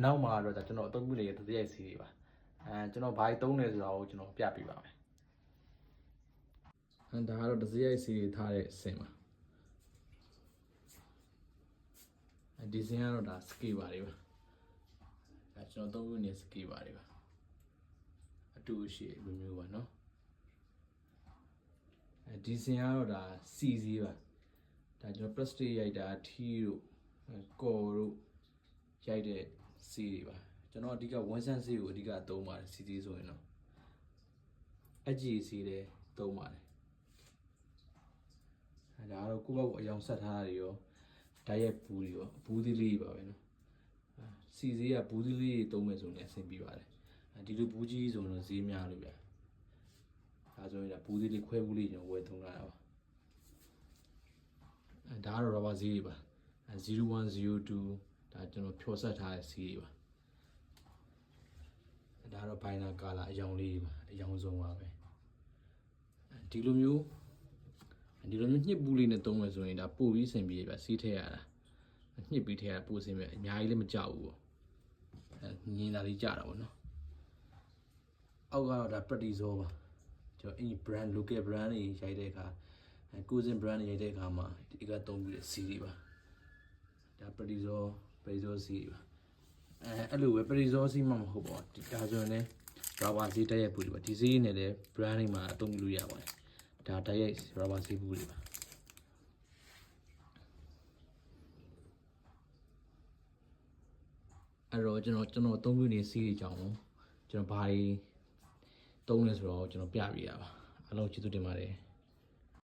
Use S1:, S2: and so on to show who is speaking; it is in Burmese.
S1: နောက်မှာတော့ဒါကျွန်တော်အသုံးပြုနေတဲ့တတိယစီတွေပါအဲကျွန်တော်ဘာကြီးသုံးလဲဆိုတာကိုကျွန်တော်ပြပြပါမယ်အဲဒါကတော့တတိယစီတွေထားတဲ့အစင်ပါအဲဒီစင်ကတော့ဒါစကေပါတွေပါဒါကျွန်တော်သုံးပြုနေတဲ့စကေပါတွေပါအတူရှိလိုမျိုးပါနော်အဲဒီစင်ကတော့ဒါစီစီပါဒါကျွန်တော် plastic ရိုက်တာထီးတို့အဲကော်တို့ရိုက်တဲ့ စီတွေပါကျွန်တော်အဓိကဝန်ဆန်းစီကိုအဓိကသုံးပါတယ်စီစီဆိုရင်တော့အကြည်စီတွေသုံးပါတယ်အဲဒါကတော့ကိုယ့်ဘက်ကိုအယောင်ဆက်ထားတာတွေရောဓာတ်ရိုက်ဘူးတွေရောဘူးသီးလေးပါပဲနော်အဲစီစီကဘူးသီးလေးတွေသုံးမယ်ဆိုရင်အဆင်ပြေပါတယ်အဲဒီလိုဘူးကြီးဆိုရင်တော့ဈေးများလို့ဗျာဒါဆိုရင်ဒါဘူးသီးလေးခွဲဘူးလေးကျွန်တော်ဝယ်သုံးလာတာပါအဲဒါကတော့ rubber ဈေးတွေပါအဲ0102 ဒါကျွန်တော်ဖြော်ဆက်ထားတဲ့ဈေးတွေပါအဲဒါကတော့ binary color အယောင်လေးတွေပါအယောင်ဆုံးပါပဲအဲဒီလိုမျိုးဒီလိုမျိုးညှစ်ပူးလေးနဲ့သုံးမယ်ဆိုရင်ဒါပို့ပြီးအဆင်ပြေပဲစီးထည့်ရတာညှစ်ပြီးထည့်ရတာပို့အဆင်ပြေအများကြီးလည်းမကြောက်ဘူးပေါ့အဲညင်တာလေးကြတာပေါ့နော်အောက်ကတော့ဒါ pretty zone ပါကျွန်တော်အင် brand local brand တွေရိုက်တဲ့အခါအဲကိုစင် brand တွေရိုက်တဲ့အခါမှာဒီကသုံးပြီးတဲ့စီးတွေပါဒါ pretty zone pretty zone စီးတွေပါအဲအဲ့လိုပဲ pretty zone စီးမှမဟုတ်ပါဘူးဒီဒါဆိုရင်လည်း rubber စီးတက်ရိုက်ပူတွေပါဒီစီးနဲ့လည်း brand တွေမှာအသုံးပြုလို့ရပါတယ်ဒါတက်ရိုက် rubber စီးပူတွေပါအဲ့တော့ကျွန်တော်ကျွန်တော်အသုံးပြုနေစီးအကြောင်းကိုကျွန်တော်ဘာတွေသုံးလဲဆိုတော့ကျွန်တော်ပြပြရပါအားလုံးကျေးဇူးတင်ပါတယ်